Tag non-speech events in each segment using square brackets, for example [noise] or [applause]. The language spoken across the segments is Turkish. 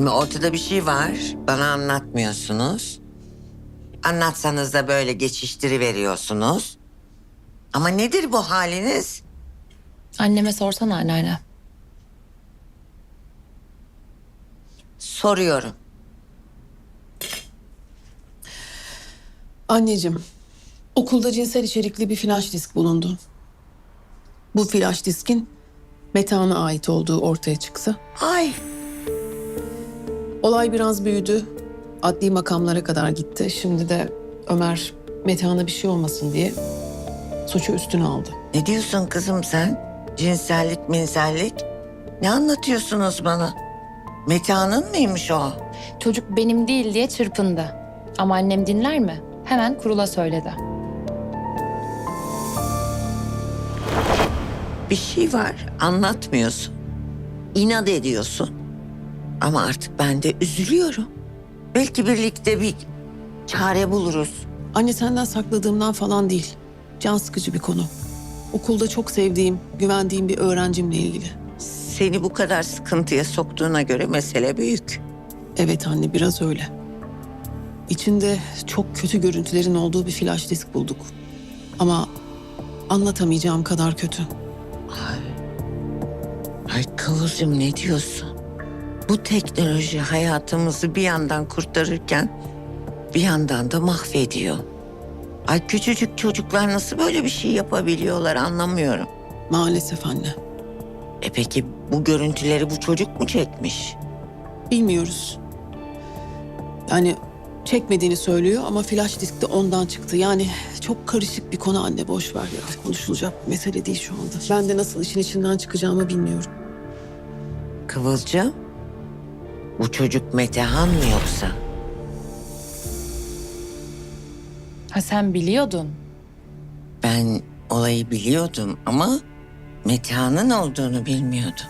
Şimdi ortada bir şey var. Bana anlatmıyorsunuz. Anlatsanız da böyle geçiştiri veriyorsunuz. Ama nedir bu haliniz? Anneme sorsana anneanne. Soruyorum. Anneciğim, okulda cinsel içerikli bir flash disk bulundu. Bu flash diskin Metehan'a ait olduğu ortaya çıksa, Ay olay biraz büyüdü. Adli makamlara kadar gitti. Şimdi de Ömer Metehan'a bir şey olmasın diye suçu üstüne aldı. ne diyorsun kızım sen? Cinsellik minsellik. Ne anlatıyorsunuz bana? Metehan'ın mıymış o? Çocuk benim değil diye çırpındı. Ama annem dinler mi? Hemen kurula söyledi. Bir şey var anlatmıyorsun. İnat ediyorsun. Ama artık ben de üzülüyorum. Belki birlikte bir çare buluruz. Anne senden sakladığımdan falan değil. Can sıkıcı bir konu. Okulda çok sevdiğim, güvendiğim bir öğrencimle ilgili. Seni bu kadar sıkıntıya soktuğuna göre mesele büyük. Evet anne biraz öyle. İçinde çok kötü görüntülerin olduğu bir flash disk bulduk. Ama anlatamayacağım kadar kötü. Ay Kıvılcım ne diyorsun? Bu teknoloji hayatımızı bir yandan kurtarırken bir yandan da mahvediyor. Ay küçücük çocuklar nasıl böyle bir şey yapabiliyorlar anlamıyorum. Maalesef anne. E peki bu görüntüleri bu çocuk mu çekmiş? Bilmiyoruz. Yani çekmediğini söylüyor ama flash disk de ondan çıktı. Yani çok karışık bir konu anne boş ver ya. Konuşulacak bir mesele değil şu anda. Ben de nasıl işin içinden çıkacağımı bilmiyorum. Kıvılcım, bu çocuk Metehan mı yoksa? Ha sen biliyordun. Ben olayı biliyordum ama Metehan'ın olduğunu bilmiyordum.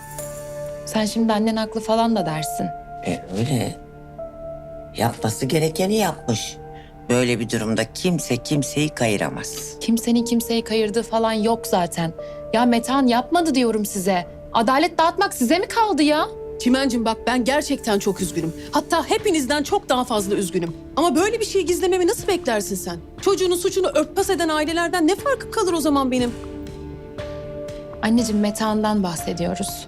Sen şimdi annen haklı falan da dersin. E öyle. Yapması gerekeni yapmış. Böyle bir durumda kimse kimseyi kayıramaz. Kimsenin kimseyi kayırdığı falan yok zaten. Ya Metehan yapmadı diyorum size. Adalet dağıtmak size mi kaldı ya? Çimencim bak ben gerçekten çok üzgünüm. Hatta hepinizden çok daha fazla üzgünüm. Ama böyle bir şey gizlememi nasıl beklersin sen? Çocuğunun suçunu örtbas eden ailelerden ne farkı kalır o zaman benim? Anneciğim Metehan'dan bahsediyoruz.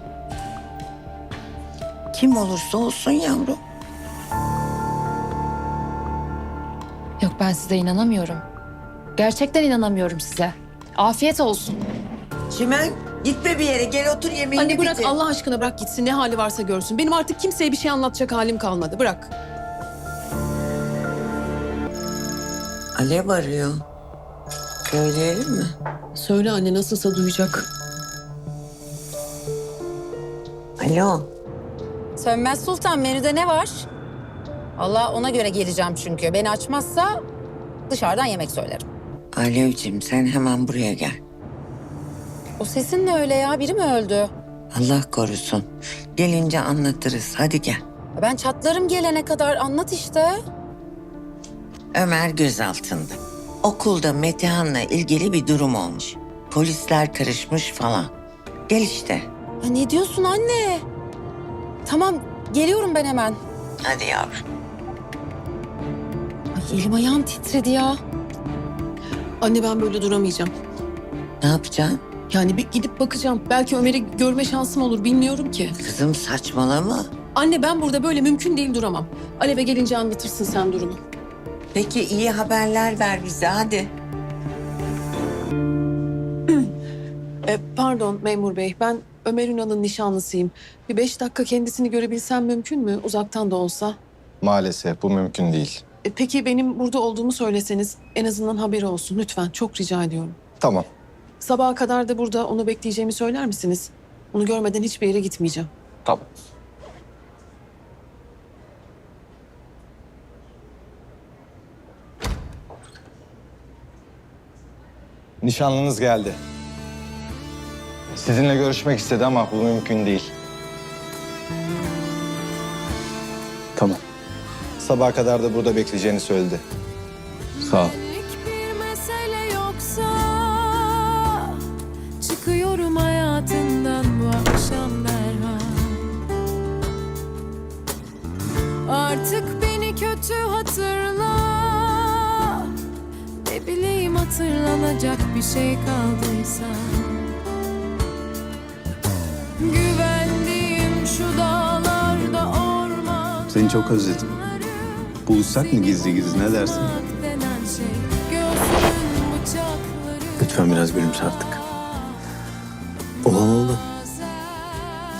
Kim olursa olsun yavrum. Yok ben size inanamıyorum. Gerçekten inanamıyorum size. Afiyet olsun. Çimen gitme bir yere gel otur yemeğini Anne bırak bitir. Allah aşkına bırak gitsin ne hali varsa görsün. Benim artık kimseye bir şey anlatacak halim kalmadı bırak. Alev arıyor. Söyleyelim mi? Söyle anne nasılsa duyacak. Alo. Sönmez Sultan menüde ne var? Allah ona göre geleceğim çünkü. Beni açmazsa dışarıdan yemek söylerim. Alevciğim sen hemen buraya gel. O sesin ne öyle ya? Biri mi öldü? Allah korusun. Gelince anlatırız. Hadi gel. Ben çatlarım gelene kadar anlat işte. Ömer gözaltında. Okulda Metehan'la ilgili bir durum olmuş. Polisler karışmış falan. Gel işte. Ya ne diyorsun anne? Tamam geliyorum ben hemen. Hadi yavrum. Ay elim ayağım titredi ya. Anne ben böyle duramayacağım. Ne yapacaksın? Yani bir gidip bakacağım. Belki Ömer'i görme şansım olur bilmiyorum ki. Kızım saçmalama. Anne ben burada böyle mümkün değil duramam. Alev'e gelince anlatırsın sen durumu. Peki iyi haberler ver bize hadi. [clears throat] E, pardon memur bey ben Ömer Ünal'ın nişanlısıyım. Bir beş dakika kendisini görebilsem mümkün mü uzaktan da olsa? Maalesef bu mümkün değil. E, peki benim burada olduğumu söyleseniz en azından haberi olsun lütfen çok rica ediyorum. Tamam. Sabaha kadar da burada onu bekleyeceğimi söyler misiniz? Onu görmeden hiçbir yere gitmeyeceğim. Tamam. Nişanlınız geldi. Sizinle görüşmek istedi ama bu mümkün değil. Tamam. Sabaha kadar da burada bekleyeceğini söyledi. Sağ ol. Artık beni kötü hatırla Ne bileyim hatırlanacak bir şey kaldıysa Güvendiğim şu dağlarda orman Seni çok özledim. Buluşsak mı gizli gizli ne dersin? şey Lütfen biraz gülümse artık. Olan oldu.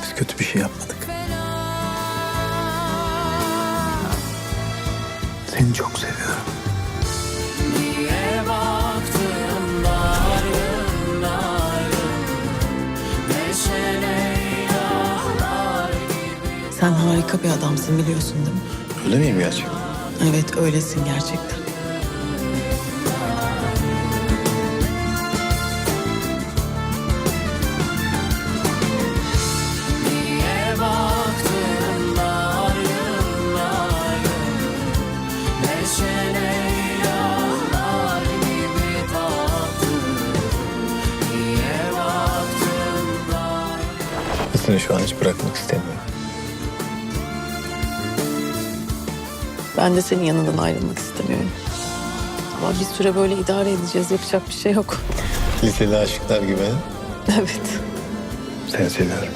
Biz kötü bir şey yapmadık. Seni çok seviyorum. Sen harika bir adamsın biliyorsun değil mi? Öyle miyim gerçekten? Evet öylesin gerçekten. Seni şu an hiç bırakmak istemiyorum. Ben de senin yanından ayrılmak istemiyorum. Ama bir süre böyle idare edeceğiz. Yapacak bir şey yok. Liseli aşıklar gibi. Evet. Seni seviyorum.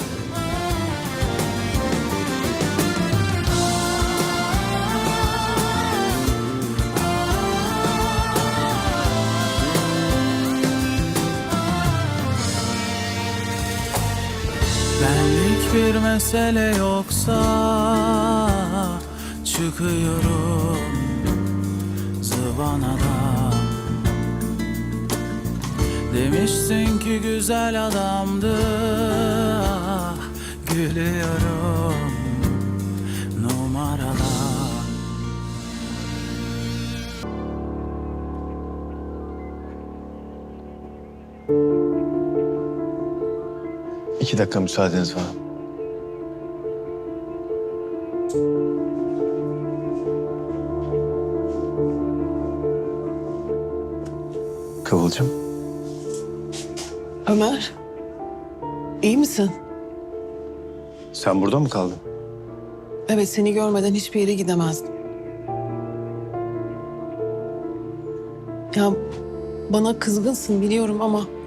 Benlik bir mesele yoksa çıkıyorum zıvanadan. Demiştin ki güzel adamdı gülüyorum İki dakika müsaadeniz var. Kıvılcım. Ömer. iyi misin? Sen burada mı kaldın? Evet seni görmeden hiçbir yere gidemezdim. Ya bana kızgınsın biliyorum ama...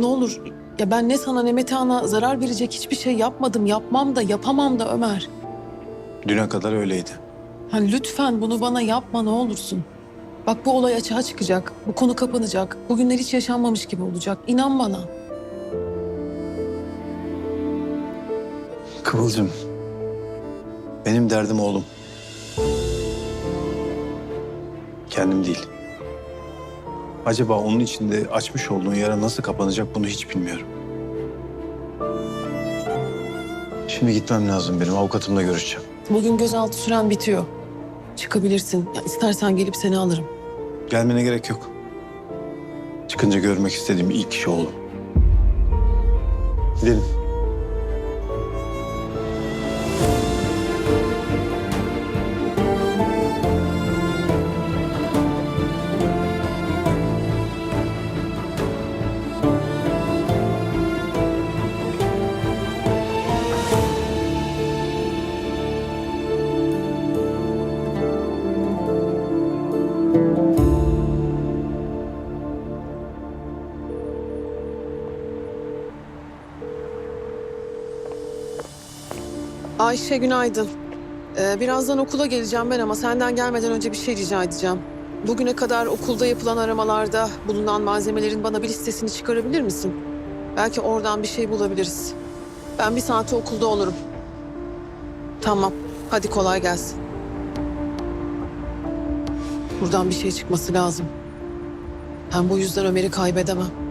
Ne olur ya ben ne sana ne Metehan'a zarar verecek hiçbir şey yapmadım. Yapmam da yapamam da Ömer. Düne kadar öyleydi. Ha, lütfen bunu bana yapma ne olursun. Bak bu olay açığa çıkacak. Bu konu kapanacak. Bugünler hiç yaşanmamış gibi olacak. İnan bana. Kıvılcım. Benim derdim oğlum. Kendim değil. Acaba onun içinde açmış olduğun yara nasıl kapanacak bunu hiç bilmiyorum. Şimdi gitmem lazım benim. Avukatımla görüşeceğim. Bugün gözaltı süren bitiyor. Çıkabilirsin. Ya istersen gelip seni alırım. Gelmene gerek yok. Çıkınca görmek istediğim ilk kişi oğlum. Gidelim. Ayşe günaydın. Ee, birazdan okula geleceğim ben ama senden gelmeden önce bir şey rica edeceğim. Bugüne kadar okulda yapılan aramalarda bulunan malzemelerin bana bir listesini çıkarabilir misin? Belki oradan bir şey bulabiliriz. Ben bir saate okulda olurum. Tamam. Hadi kolay gelsin. Buradan bir şey çıkması lazım. Ben bu yüzden Ömer'i kaybedemem.